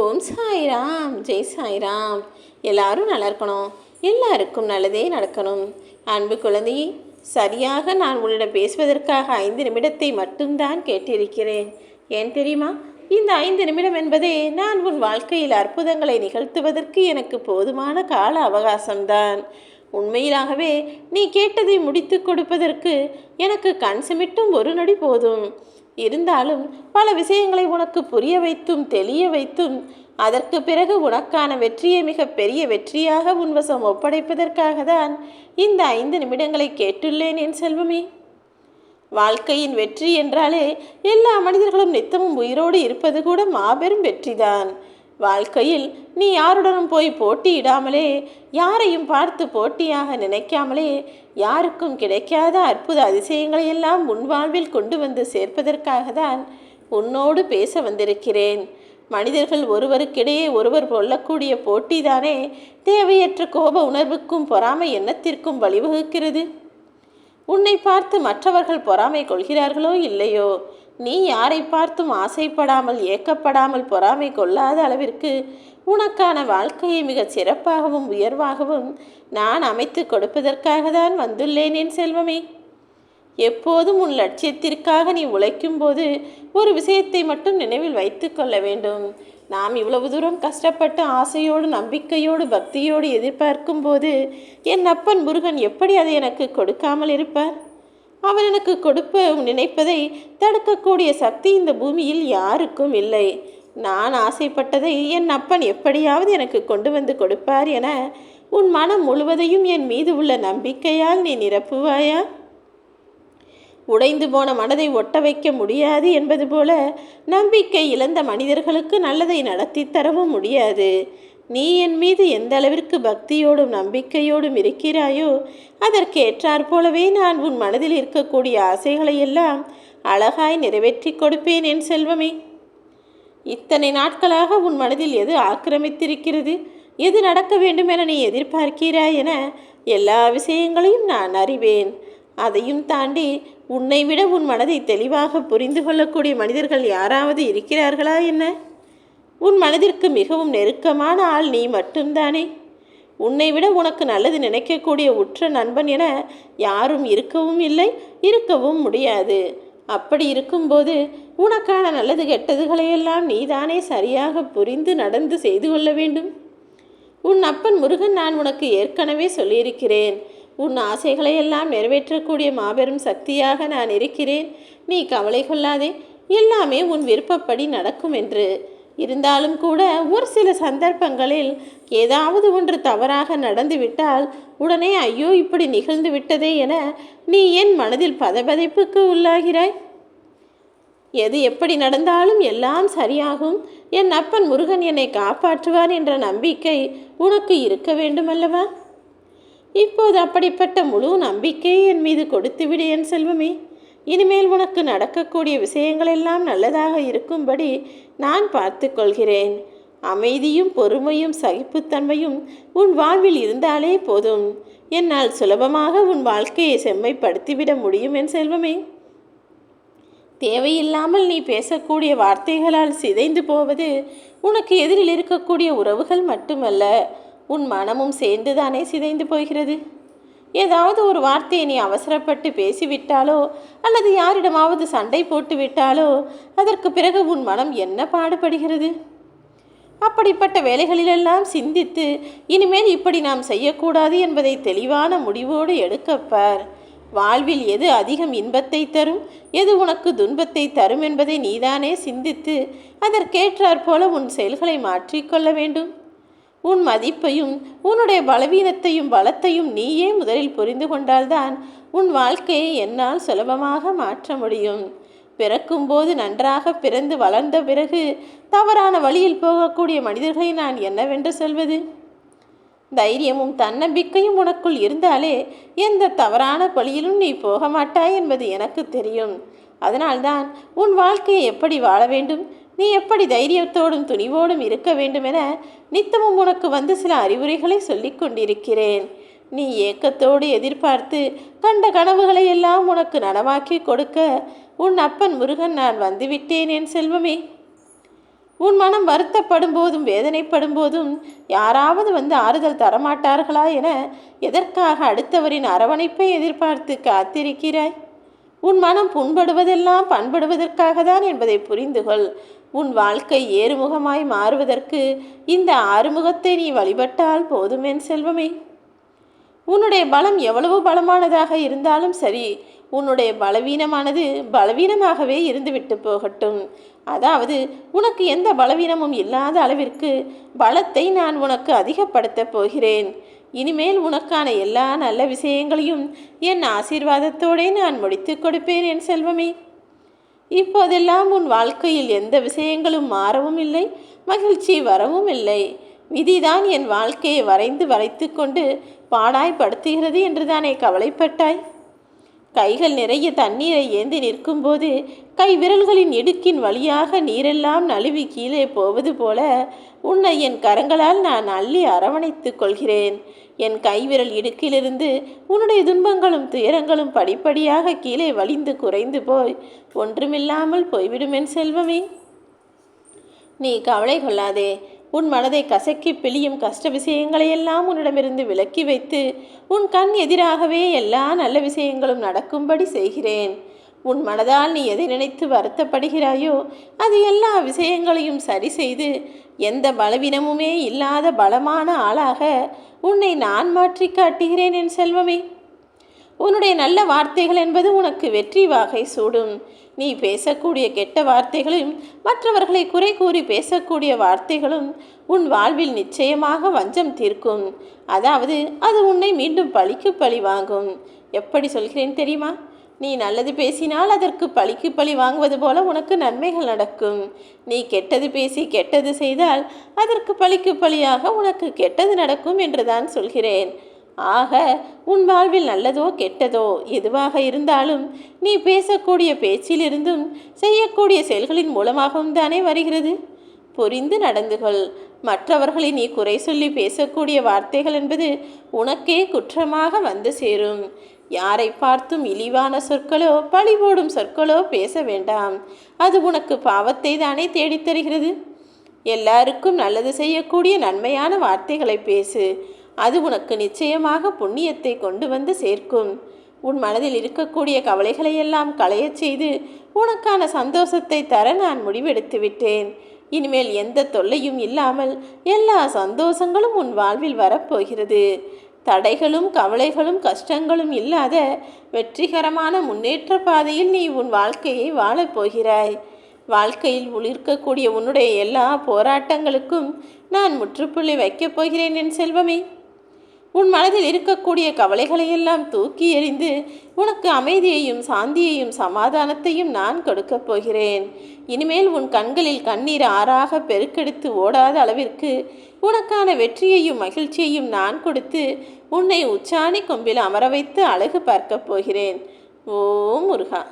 ஓம் சாய்ராம். ஜெய் சாய்ராம். எல்லாரும் நல்லா இருக்கணும் எல்லாருக்கும் நல்லதே நடக்கணும். அன்பு குழந்தையே சரியாக நான் உன்னிடம் பேசுவதற்காக ஐந்து நிமிடத்தை மட்டும்தான் கேட்டிருக்கிறேன். ஏன் தெரியுமா? இந்த ஐந்து நிமிடம் என்பதே நான் உன் வாழ்க்கையில் அற்புதங்களை நிகழ்த்துவதற்கு எனக்கு போதுமான கால அவகாசம்தான். உண்மையிலாகவே நீ கேட்டதை முடித்து கொடுப்பதற்கு எனக்கு கண் சிமிட்டும் ஒரு நொடி போதும். இருந்தாலும் பல விஷயங்களை உனக்கு புரிய வைத்தும் தெளிய வைத்தும் அதற்கு பிறகு உனக்கான வெற்றியை மிக பெரிய வெற்றியாக உன்வசம் ஒப்படைப்பதற்காக தான் இந்த ஐந்து நிமிடங்களை கேட்டுள்ளேன் என் செல்வமே. வாழ்க்கையின் வெற்றி என்றாலே எல்லா மனிதர்களும் நித்தமும் உயிரோடு இருப்பது கூட மாபெரும் வெற்றிதான். வாழ்க்கையில் நீ யாருடனும் போய் போட்டியிடாமலே யாரையும் பார்த்து போட்டியாக நினைக்காமலே யாருக்கும் கிடைக்காத அற்புத அதிசயங்களை எல்லாம் உன் வாழ்வில் கொண்டு வந்து சேர்ப்பதற்காக தான் உன்னோடு பேச வந்திருக்கிறேன். மனிதர்கள் ஒருவருக்கிடையே ஒருவர் கொள்ளக்கூடிய போட்டிதானே? தேவையற்ற கோப உணர்வுக்கும் பொறாமை எண்ணத்திற்கும் வழிவகுக்கிறது. உன்னை பார்த்து மற்றவர்கள் பொறாமை கொள்கிறார்களோ இல்லையோ? நீ யாரை பார்த்தும் ஆசைப்படாமல் ஏக்கப்படாமல் பொறாமை கொள்ளாத அளவிற்கு உனக்கான வாழ்க்கையை மிகச் சிறப்பாகவும் உயர்வாகவும் நான் அமைத்து கொடுப்பதற்காக தான் வந்துள்ளேன் என் செல்வமே. எப்போதும் உன் லட்சியத்திற்காக நீ உழைக்கும்போது ஒரு விஷயத்தை மட்டும் நினைவில் வைத்து கொள்ள வேண்டும். நாம் இவ்வளவு தூரம் கஷ்டப்பட்டு ஆசையோடு நம்பிக்கையோடு பக்தியோடு எதிர்பார்க்கும் போது என் அப்பன் முருகன் எப்படி அதை எனக்கு கொடுக்காமல் இருப்பார்? அவன் எனக்கு கொடுப்ப நினைப்பதை தடுக்கக்கூடிய சக்தி இந்த பூமியில் யாருக்கும் இல்லை. நான் ஆசைப்பட்டதை என் அப்பன் எப்படியாவது எனக்கு கொண்டு வந்து கொடுப்பார் என உன் மனம் முழுவதையும் என் மீது உள்ள நம்பிக்கையால் நீ நிரப்புவாயா? உடைந்து போன மனதை ஒட்ட வைக்க முடியாது என்பது போல நம்பிக்கை இழந்த மனிதர்களுக்கு நல்லதை நடத்தி தரவும் முடியாது. நீ என் மீது எந்த அளவிற்கு பக்தியோடும் நம்பிக்கையோடும் இருக்கிறாயோ அதற்கு ஏற்றாற் போலவே நான் உன் மனதில் இருக்கக்கூடிய ஆசைகளை எல்லாம் அழகாய் நிறைவேற்றி கொடுப்பேன் என் செல்வமே. இத்தனை நாட்களாக உன் மனதில் எது ஆக்கிரமித்திருக்கிறது? எது நடக்க வேண்டும் என நீ எதிர்பார்க்கிறாய் என எல்லா விஷயங்களையும் நான் அறிவேன். அதையும் தாண்டி உன்னை விட உன் மனதை தெளிவாக புரிந்து கொள்ளக்கூடிய மனிதர்கள் யாராவது இருக்கிறார்களா என்ன? உன் மனதிற்கு மிகவும் நெருக்கமான ஆள் நீ மட்டும்தானே. உன்னை விட உனக்கு நல்லது நினைக்கக்கூடிய உற்ற நண்பன் என யாரும் இருக்கவும் இல்லை இருக்கவும் முடியாது. அப்படி இருக்கும்போது உனக்கான நல்லது கெட்டதுகளையெல்லாம் நீதானே சரியாக புரிந்து நடந்து செய்து கொள்ள வேண்டும். உன் அப்பன் முருகன் நான் உனக்கு ஏற்கனவே சொல்லியிருக்கிறேன். உன் ஆசைகளையெல்லாம் நிறைவேற்றக்கூடிய மாபெரும் சக்தியாக நான் இருக்கிறேன். நீ கவலை கொள்ளாதே. எல்லாமே உன் விருப்பப்படி நடக்கும் என்று. இருந்தாலும் கூட ஒரு சில சந்தர்ப்பங்களில் ஏதாவது ஒன்று தவறாக நடந்துவிட்டால் உடனே ஐயோ இப்படி நிகழ்ந்து விட்டதே என நீ என் மனதில் பதபதைப்புக்கு உள்ளாகிறாய்? எது எப்படி நடந்தாலும் எல்லாம் சரியாகும். என் அப்பன் முருகன் என்னை காப்பாற்றுவார் என்ற நம்பிக்கை உனக்கு இருக்க வேண்டுமல்லவா? இப்போது அப்படிப்பட்ட முழு நம்பிக்கை என் மீது கொடுத்துவிடு என் செல்வமே. இனிமேல் உனக்கு நடக்கக்கூடிய விஷயங்களெல்லாம் நல்லதாக இருக்கும்படி நான் பார்த்து கொள்கிறேன் அமைதியும் பொறுமையும் சகிப்புத்தன்மையும் உன் வாழ்வில் இருந்தாலே போதும். என்னால் சுலபமாக உன் வாழ்க்கையை செம்மைப்படுத்திவிட முடியும் என் செல்வமே. தேவையில்லாமல் நீ பேசக்கூடிய வார்த்தைகளால் சிதைந்து போவது உனக்கு எதிரில் இருக்கக்கூடிய உறவுகள் மட்டுமல்ல உன் மனமும் சேர்ந்துதானே சிதைந்து போகிறது? ஏதாவது ஒரு வார்த்தையை நீ அவசரப்பட்டு பேசிவிட்டாலோ அல்லது யாரிடமாவது சண்டை போட்டு விட்டாலோ அதற்கு பிறகு உன் மனம் என்ன பாடுபடுகிறது? அப்படிப்பட்ட வேலைகளிலெல்லாம் சிந்தித்து இனிமேல் இப்படி நாம் செய்யக்கூடாது என்பதை தெளிவான முடிவோடு எடுக்கப்பார் வாழ்வில் எது அதிகம் இன்பத்தை தரும் எது உனக்கு துன்பத்தை தரும் என்பதை நீதானே சிந்தித்து அதற்கேற்றாற்போல உன் செயல்களை மாற்றிக்கொள்ள வேண்டும். உன் மதிப்பையும் உன்னுடைய பலவீனத்தையும் பலத்தையும் நீயே முதலில் புரிந்து கொண்டால்தான் உன் வாழ்க்கையை என்னால் சுலபமாக மாற்ற முடியும். பிறக்கும்போது நன்றாக பிறந்து வளர்ந்த பிறகு தவறான வழியில் போகக்கூடிய மனிதர்களை நான் என்னவென்று சொல்வது? தைரியமும் தன்னம்பிக்கையும் உனக்குள் இருந்தாலே எந்த தவறான வழியிலும் நீ போக மாட்டாய் என்பது எனக்கு தெரியும். அதனால்தான் உன் வாழ்க்கையை எப்படி வாழ வேண்டும்? நீ எப்படி தைரியத்தோடும் துணிவோடும் இருக்க வேண்டுமென நித்தமும் உனக்கு வந்து சில அறிவுரைகளை சொல்லிக் கொண்டிருக்கிறேன். நீ ஏக்கத்தோடு எதிர்பார்த்து கண்ட கனவுகளை எல்லாம் உனக்கு நனவாக்கி கொடுக்க உன் அப்பன் முருகன் நான் வந்துவிட்டேன் என் செல்வமே. உன் மனம் வருத்தப்படும் போதும் வேதனைப்படும் போதும் யாராவது வந்து ஆறுதல் தரமாட்டார்களா என எதற்காக அடுத்தவரின் அரவணைப்பை எதிர்பார்த்து காத்திருக்கிறாய்? உன் மனம் புண்படுவதெல்லாம் பண்படுவதற்காக தான் என்பதை புரிந்து கொள் உன் வாழ்க்கை ஏறுமுகமாய் மாறுவதற்கு இந்த ஆறுமுகத்தை நீ வழிபட்டால் போதும் என் செல்வமே. உன்னுடைய பலம் எவ்வளவு பலமானதாக இருந்தாலும் சரி உன்னுடைய பலவீனமானது பலவீனமாகவே இருந்துவிட்டு போகட்டும். அதாவது உனக்கு எந்த பலவீனமும் இல்லாத அளவிற்கு பலத்தை நான் உனக்கு அதிகப்படுத்தப் போகிறேன். இனிமேல் உனக்கான எல்லா நல்ல விஷயங்களையும் என் ஆசீர்வாதத்தோடே நான் முடித்து கொடுப்பேன் என் செல்வமே. இப்போதெல்லாம் உன் வாழ்க்கையில் எந்த விஷயங்களும் மாறவும் இல்லை மகிழ்ச்சி வரவும் இல்லை. விதிதான் என் வாழ்க்கையை வரைந்து வரைத்து கொண்டு பாடாய்படுத்துகிறது என்று தானே கவலைப்பட்டாய்? கைகள் நிறைய தண்ணீரை ஏந்தி நிற்கும்போது கை விரல்களின் இடுக்கின் வழியாக நீரெல்லாம் நழுவி கீழே போவது போல உன்னை என் கரங்களால் நான் அள்ளி அரவணைத்துக் கொள்கிறேன். என் கைவிரல் இடுக்கிலிருந்து உன்னுடைய துன்பங்களும் துயரங்களும் படிப்படியாக கீழே வலிந்து குறைந்து போய் ஒன்றுமில்லாமல் போய்விடும் என் செல்வமே. நீ கவலை கொள்ளாதே. உன் மனதை கசக்கி பிழியும் கஷ்ட விஷயங்களையெல்லாம் உன்னிடமிருந்து விலக்கி வைத்து உன் கண் எதிராகவே எல்லா நல்ல விஷயங்களும் நடக்கும்படி செய்கிறேன். உன் மனதால் நீ எதை நினைத்து வருத்தப்படுகிறாயோ அது எல்லா விஷயங்களையும் சரி செய்து எந்த பலவீனமுமே இல்லாத பலமான ஆளாக உன்னை நான் மாற்றி காட்டுகிறேன் என் செல்வமே. உன்னுடைய நல்ல வார்த்தைகள் என்பது உனக்கு வெற்றி வாகை சூடும். நீ பேசக்கூடிய கெட்ட வார்த்தைகளும் மற்றவர்களை குறை கூறி பேசக்கூடிய வார்த்தைகளும் உன் வாழ்வில் நிச்சயமாக வஞ்சம் தீர்க்கும். அதாவது அது உன்னை மீண்டும் பழிக்கு பழி வாங்கும். எப்படி சொல்கிறேன் தெரியுமா? நீ நல்லது பேசினால் அதற்கு பழிக்கு பழி வாங்குவது போல உனக்கு நன்மைகள் நடக்கும். நீ கெட்டது பேசி கெட்டது செய்தால் அதற்கு பழிக்கு பழியாக உனக்கு கெட்டது நடக்கும் என்று தான் சொல்கிறேன். ஆக உன் வாழ்வில் நல்லதோ கெட்டதோ எதுவாக இருந்தாலும் நீ பேசக்கூடிய பேச்சிலிருந்தும் செய்யக்கூடிய செயல்களின் மூலமாகவும் தானே வருகிறது. புரிந்து நடந்து கொள். மற்றவர்களை நீ குறை சொல்லி பேசக்கூடிய வார்த்தைகள் என்பது உனக்கே குற்றமாக வந்து சேரும். யாரை பார்த்தும் இழிவான சொற்களோ பழி போடும் சொற்களோ பேச வேண்டாம். அது உனக்கு பாவத்தை தானே தேடித்தருகிறது எல்லாருக்கும் நல்லது செய்யக்கூடிய நன்மையான வார்த்தைகளை பேசு. அது உனக்கு நிச்சயமாக புண்ணியத்தை கொண்டு வந்து சேர்க்கும். உன் மனதில் இருக்கக்கூடிய கவலைகளையெல்லாம் களையச் செய்து உனக்கான சந்தோஷத்தை தர நான் முடிவெடுத்து விட்டேன். இனிமேல் எந்த தொல்லையும் இல்லாமல் எல்லா சந்தோஷங்களும் உன் வாழ்வில் வரப்போகிறது. தடைகளும் கவலைகளும் கஷ்டங்களும் இல்லாத வெற்றிகரமான முன்னேற்ற பாதையில் நீ உன் வாழ்க்கையை வாழப்போகிறாய் வாழ்க்கையில் உளிர்க்கக்கூடிய உன்னுடைய எல்லா போராட்டங்களுக்கும் நான் முற்றுப்புள்ளி வைக்கப் போகிறேன் என் செல்வமே. உன் மனதில் இருக்கக்கூடிய கவலைகளையெல்லாம் தூக்கி எறிந்து உனக்கு அமைதியையும் சாந்தியையும் சமாதானத்தையும் நான் கொடுக்கப் போகிறேன். இனிமேல் உன் கண்களில் கண்ணீர் ஆறாக பெருக்கெடுத்து ஓடாத அளவிற்கு உனக்கான வெற்றியையும் மகிழ்ச்சியையும் நான் கொடுத்து உன்னை உச்சாணி கொம்பில் அமர வைத்து அழகு பார்க்கப் போகிறேன். ஓ முருகா.